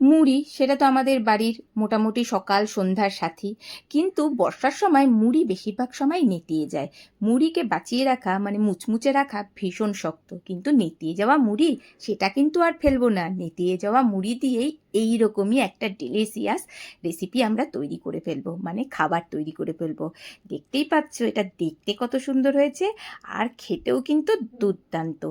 মুড়ি, সেটা তো আমাদের বাড়ির মোটামুটি সকাল সন্ধ্যার সাথী। কিন্তু বর্ষার সময় মুড়ি বেশিরভাগ সময় নেতিয়ে যায়। মুড়িকে বাঁচিয়ে রাখা মানে মুচমুচে রাখা ভীষণ শক্ত। কিন্তু নেতিয়ে যাওয়া মুড়ি, সেটা কিন্তু আর ফেলব না। নেতিয়ে যাওয়া মুড়ি দিয়েই এই রকমই একটা ডেলিসিয়াস রেসিপি আমরা তৈরি করে ফেলব মানে খাবার তৈরি করে ফেলব। দেখতেই পাচ্ছ, এটা দেখতে কত সুন্দর হয়েছে, আর খেতেও কিন্তু দুর্দান্ত।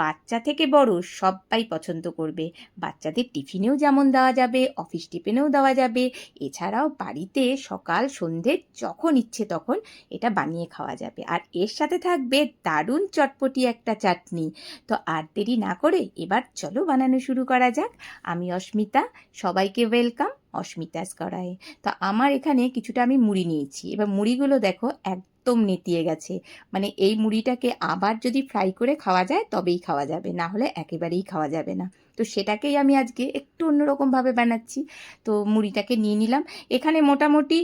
বাচ্চা থেকে বড় সবাই পছন্দ করবে। বাচ্চাদের টিফিনেও যেমন দেওয়া যাবে অফিস টিফিনেও দেওয়া যাবে, এছাড়াও বাড়িতে সকাল, সন্ধে যখন ইচ্ছে তখন এটা বানিয়ে খাওয়া যাবে। আর এর সাথে থাকবে দারুণ চটপটি একটা চাটনি। তো আর দেরি না করে এবার চলো বানানো শুরু করা যাক। আমি অস্মিতা সবাইকে ওয়েলকাম অস্মিতাস করায় তো আমার এখানে কিছুটা আমি মুড়ি নিয়েছি। এবার মুড়িগুলো দেখো একদম নেতিয়ে গেছে। মানে এই মুড়িটাকে আবার যদি ফ্রাই করে খাওয়া যায়, তবেই খাওয়া যাবে। না হলে একেবারেই খাওয়া যাবে না। তো সেটাকেই আমি আজকে একটু অন্যরকমভাবে বানাচ্ছি। তো মুড়িটাকে নিয়ে নিলাম। এখানে মোটামুটি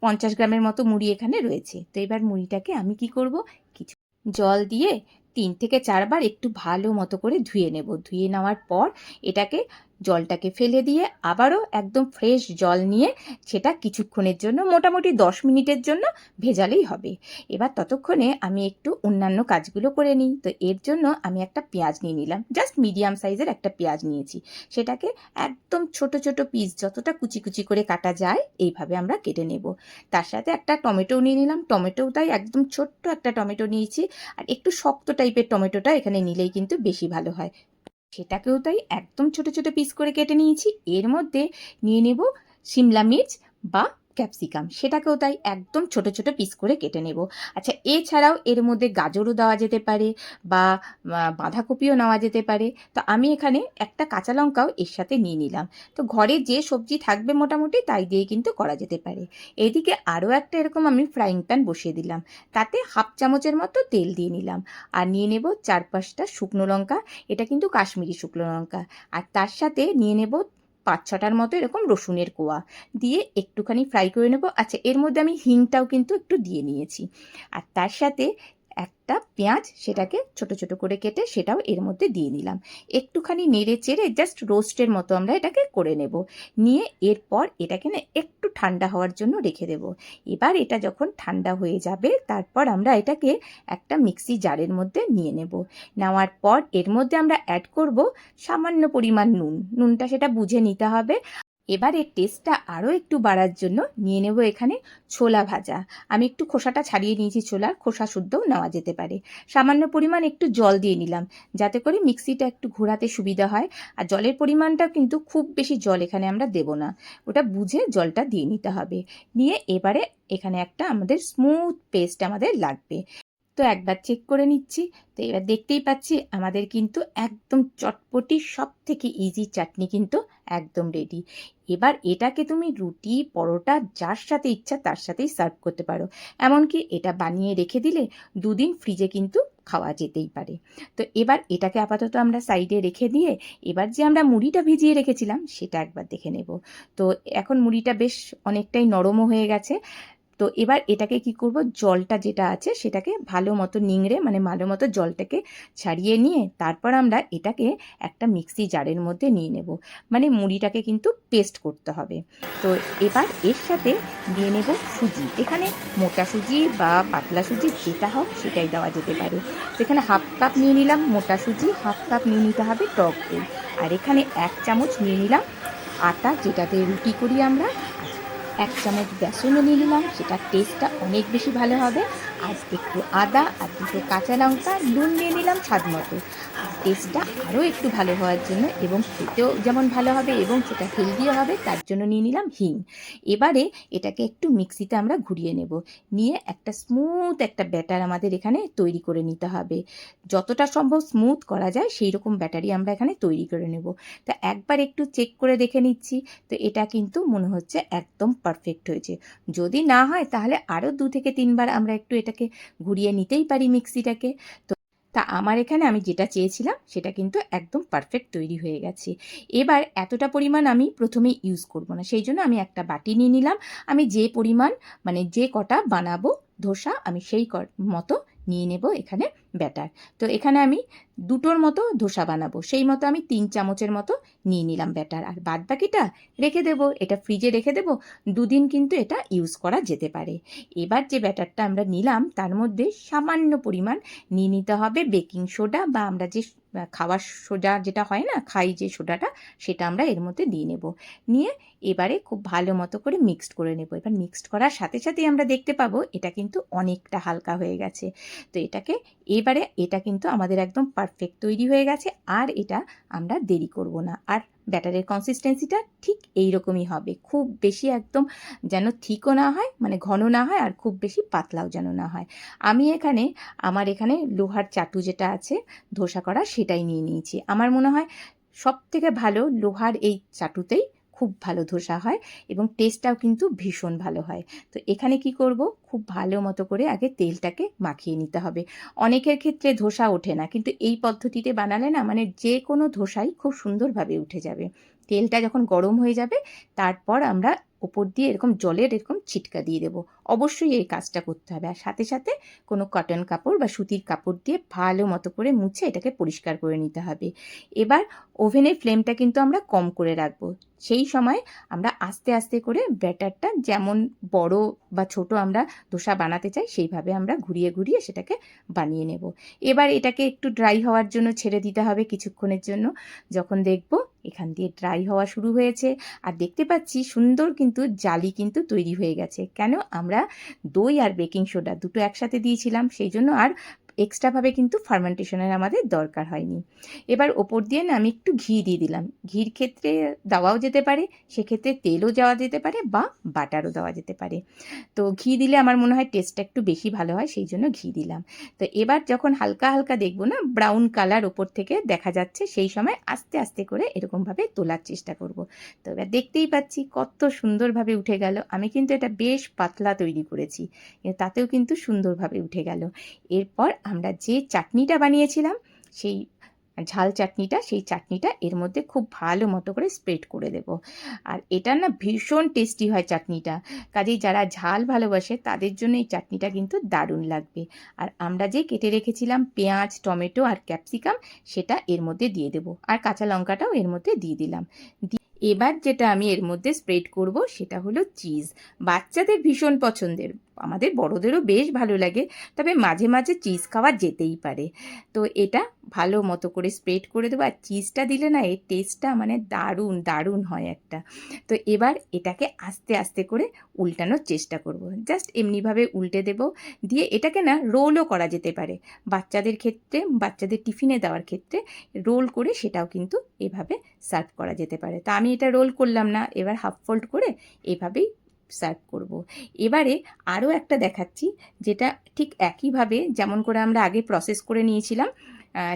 পঞ্চাশ গ্রামের মতো মুড়ি এখানে রয়েছে। তো এবার মুড়িটাকে আমি কি করব? কিছু জল দিয়ে তিন থেকে চারবার একটু ভালো মতো করে ধুয়ে নেব। ধুয়ে নেওয়ার পর এটাকে জলটাকে ফেলে দিয়ে আবারও একদম ফ্রেশ জল নিয়ে সেটা কিছুক্ষণের জন্য, মোটামুটি দশ মিনিটের জন্য ভেজালেই হবে। এবার ততক্ষণে আমি একটু অন্যান্য কাজগুলো করে নিই। তো এর জন্য আমি একটা পেঁয়াজ নিয়ে নিলাম। জাস্ট মিডিয়াম সাইজের একটা পেঁয়াজ নিয়েছি। সেটাকে একদম ছোট ছোট পিস যতটা কুচি কুচি করে কাটা যায়, এইভাবে আমরা কেটে নেব। তার সাথে একটা টমেটো নিয়ে নিলাম। টমেটোও তাই একদম ছোট্ট একটা টমেটো নিয়েছি। আর একটু শক্ত টাইপের টমেটোটা এখানে নিলেই কিন্তু বেশি ভালো হয়। সেটাকেও তাই একদম ছোট ছোট পিস করে কেটে নিয়েছি। এর মধ্যে নিয়ে নেব সিমলা মির্চ বা ক্যাপসিকাম সেটাকেও তাই একদম ছোট ছোট পিস করে কেটে নেব। আচ্ছা এছাড়াও এর মধ্যে গাজরও দেওয়া যেতে পারে বা বাঁধাকপিও নেওয়া যেতে পারে। তো আমি এখানে একটা কাঁচা লঙ্কাও এর সাথে নিয়ে নিলাম। তো ঘরে যে সবজি থাকবে মোটামুটি তাই দিয়ে কিন্তু করা যেতে পারে। এদিকে আরও একটা এরকম আমি ফ্রাইং প্যান বসিয়ে দিলাম। তাতে হাফ চামচের মতো তেল দিয়ে নিলাম। আর নিয়ে নেব চার পাঁচটা শুকনো লঙ্কা। এটা কিন্তু কাশ্মীরি শুকনো লঙ্কা। আর তার সাথে নিয়ে নেব পাঁচ ছটার মতো এরকম রসুনের কোয়া দিয়ে একটুখানি ফ্রাই করে নেব। আচ্ছা এর মধ্যে আমি হিংটাও কিন্তু একটু দিয়ে নিয়েছি। আর তার সাথে একটা পেঁয়াজ সেটাকে ছোট ছোট করে কেটে সেটাও এর মধ্যে দিয়ে নিলাম একটুখানি নেড়ে চেড়ে জাস্ট রোস্টের মতো আমরা এটাকে করে নেব। নিয়ে এরপর এটাকে না একটু ঠান্ডা হওয়ার জন্য রেখে দেব। এবার এটা যখন ঠান্ডা হয়ে যাবে, তারপর আমরা এটাকে একটা মিক্সি জারের মধ্যে নিয়ে নেব। নেওয়ার পর এর মধ্যে আমরা অ্যাড করব সামান্য পরিমাণ নুন। নুনটা সেটা বুঝে নিতে হবে। এবার টেস্টটা আরও একটু বাড়ার জন্য নিয়ে নেব এখানে ছোলা ভাজা। আমি একটু খোসাটা ছাড়িয়ে নিয়েছি ছোলার, খোসা শুদ্ধও নেওয়া যেতে পারে। সামান্য পরিমাণ একটু জল দিয়ে নিলাম, যাতে করে মিক্সিটা একটু ঘোরাতে সুবিধা হয়। আর জলের পরিমাণটা কিন্তু খুব বেশি জল এখানে আমরা দেব না, ওটা বুঝে জলটা দিয়ে নিতে হবে। নিয়ে এবারে এখানে একটা আমাদের স্মুথ পেস্ট আমাদের লাগবে। তো একবার চেক করে নিচ্ছি। তো এবার দেখতেই পাচ্ছি আমাদের কিন্তু একদম চটপটি সব থেকে ইজি চাটনি কিন্তু একদম রেডি এবার এটাকে তুমি রুটি, পরোটা, যার সাথে ইচ্ছা তার সাথেই সার্ভ করতে পারো। এমনকি এটা বানিয়ে রেখে দিলে দুদিন ফ্রিজে কিন্তু খাওয়া যেতেই পারে। তো এবার এটাকে আপাতত আমরা সাইডে রেখে দিয়ে এবার যে আমরা মুড়িটা ভিজিয়ে রেখেছিলাম সেটা একবার দেখে নেব। তো এখন মুড়িটা বেশ অনেকটাই নরমও হয়ে গেছে। তো এবার এটাকে কি করব? জলটা যেটা আছে সেটাকে ভালো মতো নিংড়ে মানে ভালো মতো জলটাকে ছাড়িয়ে নিয়ে তারপর আমরা এটাকে একটা মিক্সি জারের মধ্যে নিয়ে নেব। মানে মুড়িটাকে কিন্তু পেস্ট করতে হবে। তো এবার এর সাথে দিয়ে নেব সুজি। এখানে মোটা সুজি বা পাতলা সুজি যেটা হোক সেটাই দেওয়া যেতে পারে। সেখানে হাফ কাপ নিয়ে নিলাম মোটা সুজি, হাফ কাপ নিয়ে নিতে হবে টক দই। আর এখানে এক চামচ নিয়ে নিলাম আটা, যেটাতে রুটি করি আমরা। এক চামচ বেসনও নিয়ে নিলাম সেটার টেস্টটা অনেক বেশি ভালো হবে। আর একটু আদা আর দুটো কাঁচা লঙ্কা নুন নিয়ে নিলাম স্বাদ মতো। টেস্টটা আরও একটু ভালো হওয়ার জন্য এবং খেতেও যেমন ভালো হবে এবং সেটা হেলদিও হবে, তার জন্য নিয়ে নিলাম হিং। এবারে এটাকে একটু মিক্সিতে আমরা ঘুরিয়ে নেব। নিয়ে একটা স্মুথ একটা ব্যাটার আমাদের এখানে তৈরি করে নিতে হবে। যতটা সম্ভব স্মুথ করা যায় সেই রকম ব্যাটারি আমরা এখানে তৈরি করে নেব। তা একবার একটু চেক করে দেখে নিচ্ছি। তো এটা কিন্তু মনে হচ্ছে একদম পারফেক্ট হয়েছে। যদি না হয়, তাহলে আরও দু থেকে তিনবার আমরা একটু এটাকে ঘুরিয়ে নিতেই পারি মিক্সিটাকে। তো তা আমার এখানে আমি যেটা চেয়েছিলাম, সেটা কিন্তু একদম পারফেক্ট তৈরি হয়ে গেছে। এবার এতটা পরিমাণ আমি প্রথমে ইউজ করব না, সেই জন্য আমি একটা বাটি নিয়ে নিলাম। আমি যে পরিমাণ মানে যে কটা বানাবো, ধোসা, আমি সেই মতো নিয়ে নেব এখানে ব্যাটার। তো এখানে আমি দুটোর মতো ধোসা বানাবো। সেই মতো আমি তিন চামচের মতো নিয়ে নিলাম ব্যাটার। আর বাদ বাকিটা রেখে দেবো, এটা ফ্রিজে রেখে দেবো, দুদিন কিন্তু এটা ইউজ করা যেতে পারে। এবার যে ব্যাটারটা আমরা নিলাম, তার মধ্যে সামান্য পরিমাণ নিয়ে নিতে হবে বেকিং সোডা বা আমরা যে খাওয়ার সোডা যেটা হয় না, খাই যে সোডাটা, সেটা আমরা এর মধ্যে দিয়ে নেব। নিয়ে এবারে খুব ভালো মতো করে মিক্সড করে নেব। এবার মিক্সড করার সাথে সাথেই আমরা দেখতে পাবো, এটা কিন্তু অনেকটা হালকা হয়ে গেছে। তো এটাকে, এবারে এটা কিন্তু আমাদের একদম পারফেক্ট তৈরি হয়ে গেছে, আর এটা আমরা দেরি করব না। আর ব্যাটারের কনসিস্টেন্সিটা ঠিক এই রকমই হবে। খুব বেশি একদম যেন থিকও না হয় মানে ঘন না হয়, আর খুব বেশি পাতলাও যেন না হয়। আমি এখানে, আমার এখানে লোহার চাটু যেটা আছে, ধোসা করা সেটাই নিয়ে নিয়েছি। আমার মনে হয় সব থেকে ভালো লোহার এই চাটুতেই খুব ভালো ধোসা হয় এবং টেস্টটাও কিন্তু ভীষণ ভালো হয়। তো এখানে কি করব? খুব ভালো মতো করে আগে তেলটাকে মাখিয়ে নিতে হবে। অনেকের ক্ষেত্রে ধোসা ওঠে না, কিন্তু এই পদ্ধতিতে বানালে না মানে যে কোনো ধোসাই খুব সুন্দরভাবে উঠে যাবে। তেলটা যখন গরম হয়ে যাবে, তারপর আমরা ওপর দিয়ে এরকম জলের এরকম ছিটকা দিয়ে দেবো। অবশ্যই এই কাজটা করতে হবে। আর সাথে সাথে কোনো কটন কাপড় বা সুতির কাপড় দিয়ে ভালো মতো করে মুছে এটাকে পরিষ্কার করে নিতে হবে। এবার ওভেনের ফ্লেমটা কিন্তু আমরা কম করে রাখব। সেই সময় আমরা আস্তে আস্তে করে ব্যাটারটা যেমন বড় বা ছোট আমরা দোসা বানাতে চাই, সেইভাবে আমরা ঘুরিয়ে ঘুরিয়ে সেটাকে বানিয়ে নেব। এবার এটাকে একটু ড্রাই হওয়ার জন্য ছেড়ে দিতে হবে কিছুক্ষণের জন্য। যখন দেখব এখান দিয়ে ড্রাই হওয়া শুরু হয়েছে আর দেখতে পাচ্ছি সুন্দর কিন্তু জালি কিন্তু তৈরি হয়ে গেছে। কেন? আমরা দই আর বেকিং সোডা দুটো একসাথে দিয়েছিলাম, সেই জন্য আর এক্সট্রাভাবে কিন্তু ফার্মেন্টেশনের আমাদের দরকার হয়নি। এবার ওপর দিয়ে না আমি একটু ঘি দিয়ে দিলাম। ঘির ক্ষেত্রে দেওয়াও যেতে পারে, সেক্ষেত্রে তেলও দেওয়া যেতে পারে বা বাটারও দেওয়া যেতে পারে। তো ঘি দিলে আমার মনে হয় টেস্টটা একটু বেশি ভালো হয়, সেই জন্য ঘি দিলাম। তো এবার যখন হালকা হালকা দেখব না ব্রাউন কালার ওপর থেকে দেখা যাচ্ছে, সেই সময় আস্তে আস্তে করে এরকমভাবে তোলার চেষ্টা করব। তো এবার দেখতেই পাচ্ছি কত সুন্দরভাবে উঠে গেল। আমি কিন্তু এটা বেশ পাতলা তৈরি করেছি তাতেও কিন্তু সুন্দরভাবে উঠে গেল। এরপর আমরা যে চাটনিটা বানিয়েছিলাম, সেই ঝাল চাটনিটা, সেই চাটনিটা এর মধ্যে খুব ভালো মতো করে স্প্রেড করে দেব। আর এটা না ভীষণ টেস্টি হয় চাটনিটা। কাজেই যারা ঝাল ভালোবাসে, তাদের জন্য এই চাটনিটা কিন্তু দারুণ লাগবে। আর আমরা যে কেটে রেখেছিলাম পেঁয়াজ, টমেটো আর ক্যাপসিকাম, সেটা এর মধ্যে দিয়ে দেবো। আর কাঁচা লঙ্কাটাও এর মধ্যে দিয়ে দিলাম। এবার যেটা আমি এর মধ্যে স্প্রেড করব, সেটা হলো চিজ বাচ্চাদের ভীষণ পছন্দের। আমাদের বড়দেরও বেশ ভালো লাগে। তবে মাঝে মাঝে চিজ খাওয়া যেতেই পারে। তো এটা ভালো মতো করে স্প্রেড করে দেবো। আর চিজটা দিলে না, এর টেস্টটা মানে দারুণ দারুণ হয় একটা। তো এবার এটাকে আস্তে আস্তে করে উল্টানোর চেষ্টা করব। জাস্ট এমনিভাবে উল্টে দেব। দিয়ে এটাকে না রোলও করা যেতে পারে। বাচ্চাদের ক্ষেত্রে, বাচ্চাদের টিফিনে দেওয়ার ক্ষেত্রে রোল করে সেটাও কিন্তু এভাবে সার্ভ করা যেতে পারে। তা আমি এটা রোল করলাম না। এবার হাফ ফোল্ড করে এভাবেই সার্ভ করব। এবারে আরও একটা দেখাচ্ছি, যেটা ঠিক একইভাবে যেমন করে আমরা আগে প্রসেস করে নিয়েছিলাম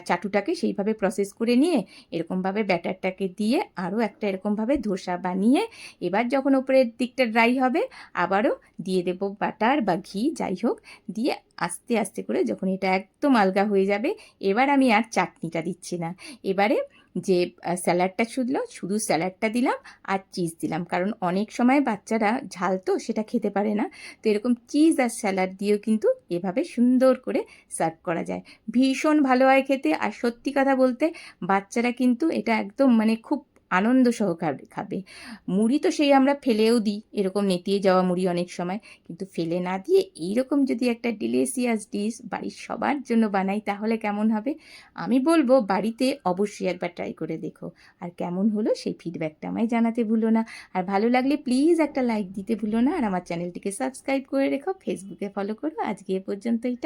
চাটুটাকে সেইভাবে প্রসেস করে নিয়ে এরকমভাবে ব্যাটারটাকে দিয়ে আরও একটা এরকমভাবে ধোসা বানিয়ে এবার যখন ওপরের দিকটা ড্রাই হবে, আবারও দিয়ে দেব বাটার বা ঘি, যাই হোক, দিয়ে আস্তে আস্তে করে যখন এটা একদম আলগা হয়ে যাবে, এবার আমি আর চাটনিটা দিচ্ছি না এবারে যে স্যালাডটা ছুটলো শুধু স্যালাডটা দিলাম আর চিজ দিলাম। কারণ অনেক সময় বাচ্চারা ঝাল তো সেটা খেতে পারে না। তো এরকম চিজ আর স্যালাড দিয়েও কিন্তু এভাবে সুন্দর করে সার্ভ করা যায়। ভীষণ ভালো হয় খেতে। আর সত্যি কথা বলতে, বাচ্চারা কিন্তু এটা একদম মানে খুব আনন্দ সহকারে খাবে। মুড়ি তো সেই আমরা ফেলেও দিই, এরকম নেতিয়ে যাওয়া মুড়ি অনেক সময়। কিন্তু ফেলে না দিয়ে এইরকম যদি একটা ডিলেসিয়াস ডিশ বাড়ির সবার জন্য বানাই, তাহলে কেমন হবে? আমি বলব বাড়িতে অবশ্যই একবার ট্রাই করে দেখো। আর কেমন হলো সেই ফিডব্যাকটা আমায় জানাতে ভুলো না। আর ভালো লাগলে প্লিজ একটা লাইক দিতে ভুলো না। আর আমার চ্যানেলটিকে সাবস্ক্রাইব করে রেখো। ফেসবুকে ফলো করো। আজকে এ পর্যন্ত এটা